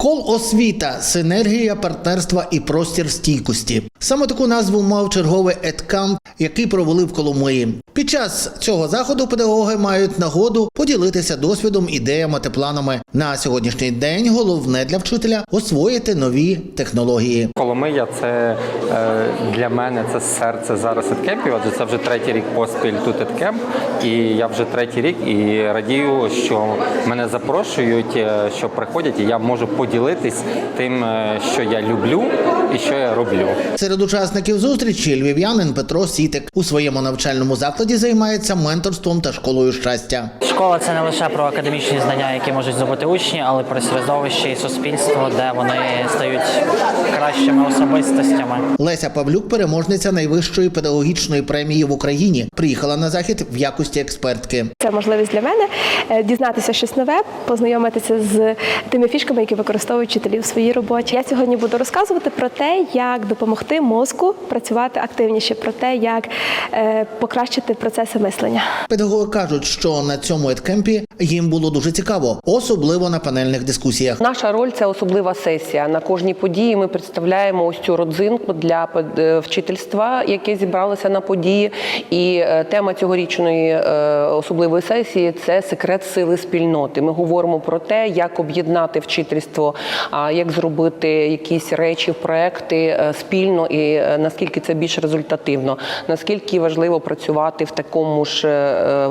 Кол освіта, синергія, партнерства і простір стійкості. Саме таку назву мав черговий едкамп, який провели в Коломиї. Під час цього заходу педагоги мають нагоду поділитися досвідом, ідеями та планами. На сьогоднішній день головне для вчителя освоїти нові технології. Коломия це е, для мене це серце зараз еткемпів, адже це вже третій рік поспіль тут еткемп. І я вже третій рік і радію, що мене запрошують, е, що приходять, і я можу поділитись тим, е, що я люблю і що я роблю. Серед учасників зустрічі львів'янин Петро Сітик у своєму навчальному закладі займається менторством та школою щастя. Школа це не лише про академічні знання, які можуть здобути учні, але про середовище і суспільство, де вони стають кращими особистостями. Леся Павлюк, переможниця найвищої педагогічної премії в Україні, приїхала на захід в якості експертки. Це можливість для мене е, дізнатися щось нове, познайомитися з тими фішками, які використовують вчителі в своїй роботі. Я сьогодні буду розказувати про те, як допомогти мозку працювати активніше, про те, як е, покращити процеси мислення. Педагоги кажуть, що на цьому едкемпі їм було дуже цікаво, особливо на панельних дискусіях. Наша роль це особлива сесія. На кожній події ми представляємо ось цю родзинку для е, вчительства, яке зібралося на події. І е, тема цьогорічної е, особливої сесії це секрет сили спільноти. Ми говоримо про те, як об'єднати вчительство, а як зробити якісь речі, проекти спільно і наскільки це більш результативно, наскільки важливо працювати в такому ж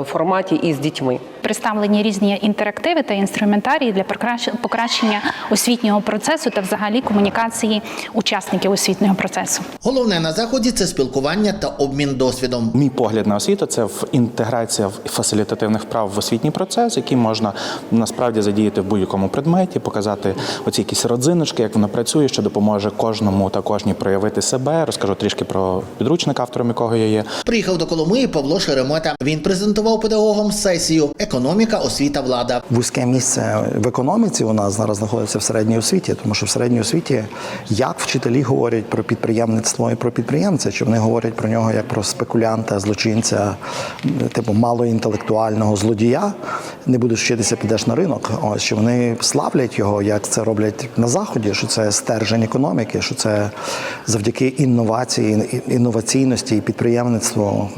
форматі і з дітьми. Представлені різні інтерактиви та інструментарії для покращ- покращення освітнього процесу та взагалі комунікації учасників освітнього процесу. Головне на заході це спілкування та обмін досвідом. Мій погляд на освіту це в інтеграція в фасилітативних вправ в освітній процес, який можна насправді задіяти в будь-якому предметі, показати оці якісь родзиночки, як воно працює, що допоможе кожному та кожній проявити себе. Розкажу трішки про підручник, автором якого я є. Приїхав до Коломиї Павло Шеремета. Він презентував педагогам сесію Економіка, освіта, влада. Вузьке місце в економіці у нас зараз знаходиться в середній освіті, тому що в середній освіті як вчителі говорять про підприємництво і про підприємця, чи вони говорять про нього як про спекулянта, злочинця, типу малоінтелектуального злодія. Не будеш вчитися, підеш на ринок. Ось що вони славлять його, як це роблять на заході, що це стержень економіки, що це завдяки інновації, інноваційності і підприємництву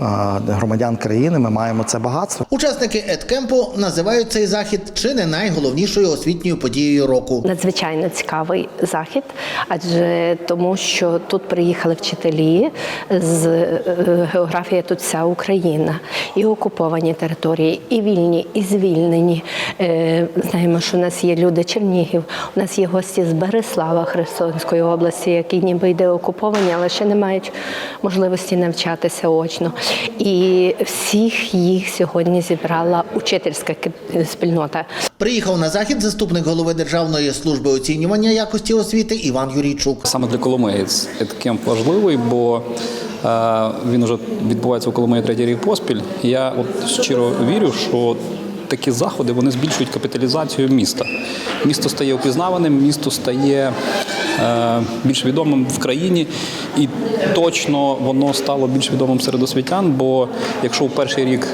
громадян країни. Ми маємо це багатство. Учасники едкемпу називають цей захід чи не найголовнішою освітньою подією року. Надзвичайно цікавий захід, адже тому, що тут приїхали вчителі з е, географії тут вся Україна, і окуповані території, і вільні, і звільнені. Е, Знаємо, що у нас є люди Чернігів, у нас є гості з Береслава Херсонської області, які ніби йде окуповані, але ще не мають можливості навчатися очно. І всіх їх сьогодні зібрала учительська спільнота. Приїхав на захід заступник голови Державної служби оцінювання якості освіти Іван Юрійчук. Саме для Коломиї кемп важливий, бо е, він вже відбувається у Коломиї третій рік поспіль. Я от щиро вірю, що такі заходи вони збільшують капіталізацію міста. Місто стає опізнаваним, місто стає більш відомим в країні, і точно воно стало більш відомим серед освітян. Бо якщо у перший рік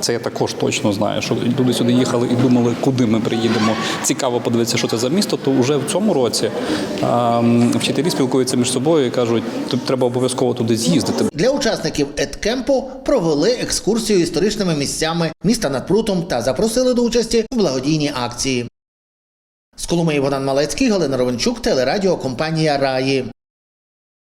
це я також точно знаю, що люди сюди їхали і думали, куди ми приїдемо. Цікаво подивитися, що це за місто. То вже в цьому році ем, вчителі спілкуються між собою і кажуть, тут треба обов'язково туди з'їздити. Для учасників едкемпу провели екскурсію історичними місцями міста над Прутом та запросили до участі в благодійній акції. З Коломиї Богдан Малецький, Галина Ровенчук, телерадіо компанія Раї.